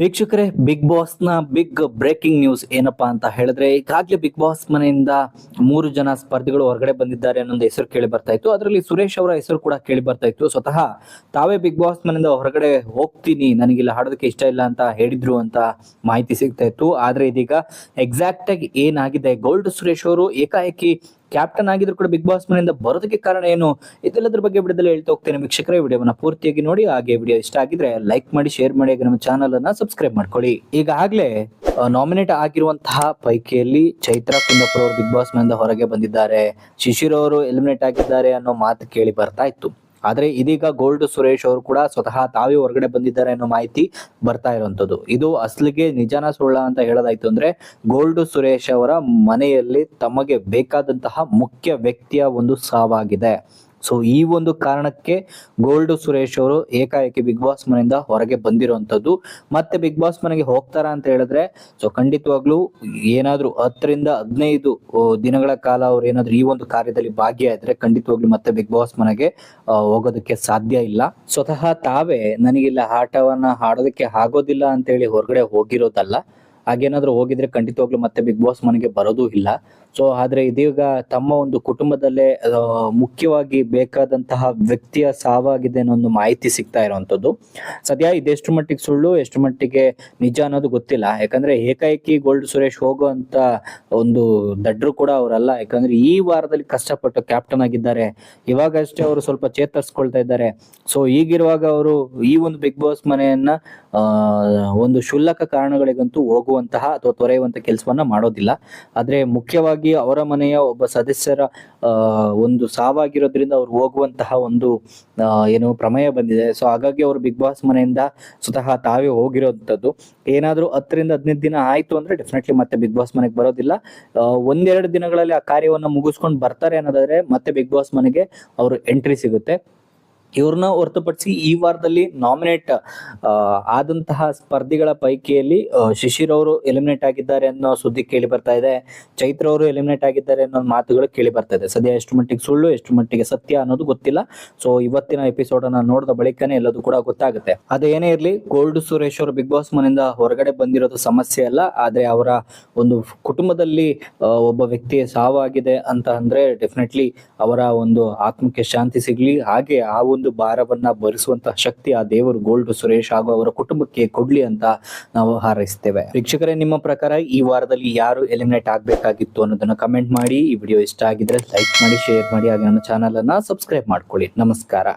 ವೀಕ್ಷಕರೇ ಬಿಗ್ ಬಾಸ್ನ big breaking news ಏನಪ್ಪಾ ಅಂತ ಹೇಳಿದ್ರೆ, ಈಗಾಗಲೇ ಬಿಗ್ ಬಾಸ್ ಮನೆಯಿಂದ ಮೂರು ಜನ ಸ್ಪರ್ಧಿಗಳು ಹೊರಗಡೆ ಬಂದಿದ್ದಾರೆ ಅನ್ನೊಂದು ಹೆಸರು ಕೇಳಿ ಬರ್ತಾ ಇತ್ತು. ಅದರಲ್ಲಿ ಸುರೇಶ್ ಅವರ ಹೆಸರು ಕೂಡ ಕೇಳಿ ಬರ್ತಾ ಇತ್ತು. ಸ್ವತಃ ತಾವೇ ಬಿಗ್ ಬಾಸ್ ಮನೆಯಿಂದ ಹೊರಗಡೆ ಹೋಗ್ತೀನಿ, ನನಗಿಲ್ಲ ಹಾಡೋದಕ್ಕೆ ಇಷ್ಟ ಇಲ್ಲ ಅಂತ ಹೇಳಿದ್ರು ಅಂತ ಮಾಹಿತಿ ಸಿಗ್ತಾ ಇತ್ತು. ಆದ್ರೆ ಇದೀಗ ಎಕ್ಸಾಕ್ಟ್ ಆಗಿ ಏನಾಗಿದೆ? ಗೋಲ್ಡ್ ಸುರೇಶ್ ಅವರು ಏಕಾಏಕಿ ಕ್ಯಾಪ್ಟನ್ ಆಗಿದ್ರು ಕೂಡ ಬಿಗ್ ಬಾಸ್ ಮನೆಯಿಂದ ಬರೋದಕ್ಕೆ ಕಾರಣ ಏನು? ಇದೆಲ್ಲದ್ರ ಬಗ್ಗೆ ವಿಡಿಯೋದಲ್ಲಿ ಹೇಳ್ತಾ ಹೋಗ್ತೇನೆ ವೀಕ್ಷಕರೇ. ವಿಡಿಯೋವನ್ನ ಪೂರ್ತಿಯಾಗಿ ನೋಡಿ, ಹಾಗೆ ವಿಡಿಯೋ ಇಷ್ಟ ಆಗಿದ್ರೆ ಲೈಕ್ ಮಾಡಿ ಶೇರ್ ಮಾಡಿ ನಮ್ಮ ಚಾನಲ್ ಅನ್ನ ಸಬ್ಸ್ಕ್ರೈಬ್ ಮಾಡ್ಕೊಳ್ಳಿ. ಈಗಾಗಲೇ ನಾಮಿನೇಟ್ ಆಗಿರುವಂತಹ ಪೈಕಿಯಲ್ಲಿ ಚೈತ್ರ ಅವರು ಬಿಗ್ ಬಾಸ್ ಮನೆಯಿಂದ ಹೊರಗೆ ಬಂದಿದ್ದಾರೆ. ಶಿಶಿರ್ ಅವರು ಎಲಿಮಿನೇಟ್ ಆಗಿದ್ದಾರೆ ಅನ್ನೋ ಮಾತು ಕೇಳಿ ಬರ್ತಾ ಇತ್ತು. ಆದ್ರೆ ಇದೀಗ ಗೋಲ್ಡ್ ಸುರೇಶ್ ಅವರು ಕೂಡ ಸ್ವತಃ ತಾವೇ ಹೊರಗಡೆ ಬಂದಿದ್ದಾರೆ ಅನ್ನೋ ಮಾಹಿತಿ ಬರ್ತಾ ಇರುವಂತದ್ದು ಇದು ಅಸಲಿಗೆ ನಿಜಾನ ಸುಳ್ಳ ಅಂತ ಹೇಳೋದಾಯ್ತು ಅಂದ್ರೆ ಗೋಲ್ಡ್ ಸುರೇಶ್ ಅವರ ಮನೆಯಲ್ಲಿ ತಮಗೆ ಬೇಕಾದಂತಹ ಮುಖ್ಯ ವ್ಯಕ್ತಿಯ ಒಂದು ಸಾವಾಗಿದೆ. ಸೊ ಈ ಒಂದು ಕಾರಣಕ್ಕೆ ಗೋಲ್ಡ್ ಸುರೇಶ್ ಅವರು ಏಕಾಏಕಿ ಬಿಗ್ ಬಾಸ್ ಮನೆಯಿಂದ ಹೊರಗೆ ಬಂದಿರುವಂತದ್ದು ಮತ್ತೆ ಬಿಗ್ ಬಾಸ್ ಮನೆಗೆ ಹೋಗ್ತಾರಾ ಅಂತ ಹೇಳಿದ್ರೆ ಸೊ ಖಂಡಿತವಾಗ್ಲೂ ಏನಾದ್ರೂ ಹತ್ತರಿಂದ ಹದಿನೈದು ದಿನಗಳ ಕಾಲ ಅವ್ರು ಏನಾದ್ರು ಈ ಒಂದು ಕಾರ್ಯದಲ್ಲಿ ಭಾಗಿಯಾದ್ರೆ ಖಂಡಿತವಾಗ್ಲೂ ಮತ್ತೆ ಬಿಗ್ ಬಾಸ್ ಮನೆಗೆ ಹೋಗೋದಕ್ಕೆ ಸಾಧ್ಯ ಇಲ್ಲ. ಸ್ವತಃ ತಾವೇ ನನಗಿಲ್ಲ, ಆಟವನ್ನ ಆಡೋದಕ್ಕೆ ಆಗೋದಿಲ್ಲ ಅಂತ ಹೇಳಿ ಹೊರಗಡೆ ಹೋಗಿರೋದಲ್ಲ. ಹಾಗೇನಾದ್ರೂ ಹೋಗಿದ್ರೆ ಖಂಡಿತವಾಗ್ಲೂ ಮತ್ತೆ ಬಿಗ್ ಬಾಸ್ ಮನೆಗೆ ಬರೋದೂ ಇಲ್ಲ. ಸೊ ಆದ್ರೆ ಇದೀಗ ತಮ್ಮ ಒಂದು ಕುಟುಂಬದಲ್ಲೇ ಮುಖ್ಯವಾಗಿ ಬೇಕಾದಂತಹ ವ್ಯಕ್ತಿಯ ಸಾವಾಗಿದೆ ಅನ್ನೋ ಒಂದು ಮಾಹಿತಿ ಸಿಗ್ತಾ ಇರುವಂತದ್ದು ಸದ್ಯ ಇದೆಷ್ಟು ಮಟ್ಟಿಗೆ ಸುಳ್ಳು, ಎಷ್ಟು ಮಟ್ಟಿಗೆ ನಿಜ ಅನ್ನೋದು ಗೊತ್ತಿಲ್ಲ. ಯಾಕಂದ್ರೆ ಏಕಾಏಕಿ ಗೋಲ್ಡ್ ಸುರೇಶ್ ಹೋಗುವಂತ ಒಂದು ದಡ್ರು ಕೂಡ ಅವರಲ್ಲ. ಯಾಕಂದ್ರೆ ಈ ವಾರದಲ್ಲಿ ಕಷ್ಟಪಟ್ಟು ಕ್ಯಾಪ್ಟನ್ ಆಗಿದ್ದಾರೆ. ಇವಾಗಷ್ಟೇ ಅವರು ಸ್ವಲ್ಪ ಚೇತರಿಸ್ಕೊಳ್ತಾ ಇದ್ದಾರೆ. ಸೊ ಈಗಿರುವಾಗ ಅವರು ಈ ಒಂದು ಬಿಗ್ ಬಾಸ್ ಮನೆಯನ್ನ ಒಂದು ಶುಲ್ಲಕ ಕಾರಣಗಳಿಗಂತೂ ಹೋಗುವಂತಹ ಅಥವಾ ತೊರೆಯುವಂತ ಕೆಲಸವನ್ನ ಮಾಡೋದಿಲ್ಲ. ಆದ್ರೆ ಮುಖ್ಯವಾಗಿ ಅವರ ಮನೆಯ ಒಬ್ಬ ಸದಸ್ಯರ ಒಂದು ಸಾವಾಗಿರೋದ್ರಿಂದ ಅವ್ರು ಹೋಗುವಂತಹ ಒಂದು ಏನು ಪ್ರಮೇಯ ಬಂದಿದೆ. ಸೊ ಹಾಗಾಗಿ ಅವರು ಬಿಗ್ ಬಾಸ್ ಮನೆಯಿಂದ ಸ್ವತಃ ತಾವೇ ಹೋಗಿರೋಂಥದ್ದು. ಏನಾದರೂ ಹತ್ತರಿಂದ ಹದಿನೈದು ದಿನ ಆಯ್ತು ಅಂದ್ರೆ ಡೆಫಿನೆಟ್ಲಿ ಮತ್ತೆ ಬಿಗ್ ಬಾಸ್ ಮನೆಗೆ ಬರೋದಿಲ್ಲ. ಒಂದೆರಡು ದಿನಗಳಲ್ಲಿ ಆ ಕಾರ್ಯವನ್ನು ಮುಗಿಸ್ಕೊಂಡು ಬರ್ತಾರೆ ಅನ್ನೋದಾದ್ರೆ ಮತ್ತೆ ಬಿಗ್ ಬಾಸ್ ಮನೆಗೆ ಅವರು ಎಂಟ್ರಿ ಸಿಗುತ್ತೆ. ಇವ್ರನ್ನ ಹೊರತುಪಡಿಸಿ ಈ ವಾರದಲ್ಲಿ ನಾಮಿನೇಟ್ ಆದಂತಹ ಸ್ಪರ್ಧಿಗಳ ಪೈಕಿಯಲ್ಲಿ ಶಿಶಿರ್ ಅವರು ಎಲಿಮಿನೇಟ್ ಆಗಿದ್ದಾರೆ ಅನ್ನೋ ಸುದ್ದಿ ಕೇಳಿ ಬರ್ತಾ ಇದೆ. ಚೈತ್ರ ಅವರು ಎಲಿಮಿನೇಟ್ ಆಗಿದ್ದಾರೆ ಅನ್ನೋ ಮಾತುಗಳು ಕೇಳಿ ಬರ್ತಾ ಇದೆ. ಸದ್ಯ ಎಷ್ಟು ಮಟ್ಟಿಗೆ ಸುಳ್ಳು, ಎಷ್ಟು ಮಟ್ಟಿಗೆ ಸತ್ಯ ಅನ್ನೋದು ಗೊತ್ತಿಲ್ಲ. ಸೊ ಇವತ್ತಿನ ಎಪಿಸೋಡ್ ಅನ್ನ ನೋಡಿದ ಬಳಿಕನೇ ಎಲ್ಲದೂ ಕೂಡ ಗೊತ್ತಾಗುತ್ತೆ. ಅದು ಏನೇ ಇರಲಿ ಗೋಲ್ಡ್ ಸುರೇಶ್ ಅವರು ಬಿಗ್ ಬಾಸ್ ಮನೆಯಿಂದ ಹೊರಗಡೆ ಬಂದಿರೋದು ಸಮಸ್ಯೆ ಅಲ್ಲ. ಆದ್ರೆ ಅವರ ಒಂದು ಕುಟುಂಬದಲ್ಲಿ ಒಬ್ಬ ವ್ಯಕ್ತಿ ಸಾವಾಗಿದೆ ಅಂತ ಅಂದ್ರೆ ಡೆಫಿನೆಟ್ಲಿ ಅವರ ಒಂದು ಆತ್ಮಕ್ಕೆ ಶಾಂತಿ ಸಿಗ್ಲಿ. ಹಾಗೆ ಆ ಒಂದು ಭಾರವನ್ನ ಭರಿಸುವಂತಹ ಶಕ್ತಿ ಆ ದೇವರು ಗೋಲ್ಡ್, ಸುರೇಶ್ ಹಾಗೂ ಅವರ ಕುಟುಂಬಕ್ಕೆ ಕೊಡ್ಲಿ ಅಂತ ನಾವು ಹಾರೈಸ್ತೇವೆ. ವೀಕ್ಷಕರೇ, ನಿಮ್ಮ ಪ್ರಕಾರ ಈ ವಾರದಲ್ಲಿ ಯಾರು ಎಲಿಮಿನೇಟ್ ಆಗ್ಬೇಕಾಗಿತ್ತು ಅನ್ನೋದನ್ನ ಕಮೆಂಟ್ ಮಾಡಿ. ಈ ವಿಡಿಯೋ ಇಷ್ಟ ಆಗಿದ್ರೆ ಲೈಕ್ ಮಾಡಿ ಶೇರ್ ಮಾಡಿ, ಹಾಗೆ ನಮ್ಮ ಚಾನಲ್ ಅನ್ನ ಸಬ್ಸ್ಕ್ರೈಬ್ ಮಾಡ್ಕೊಳ್ಳಿ. ನಮಸ್ಕಾರ.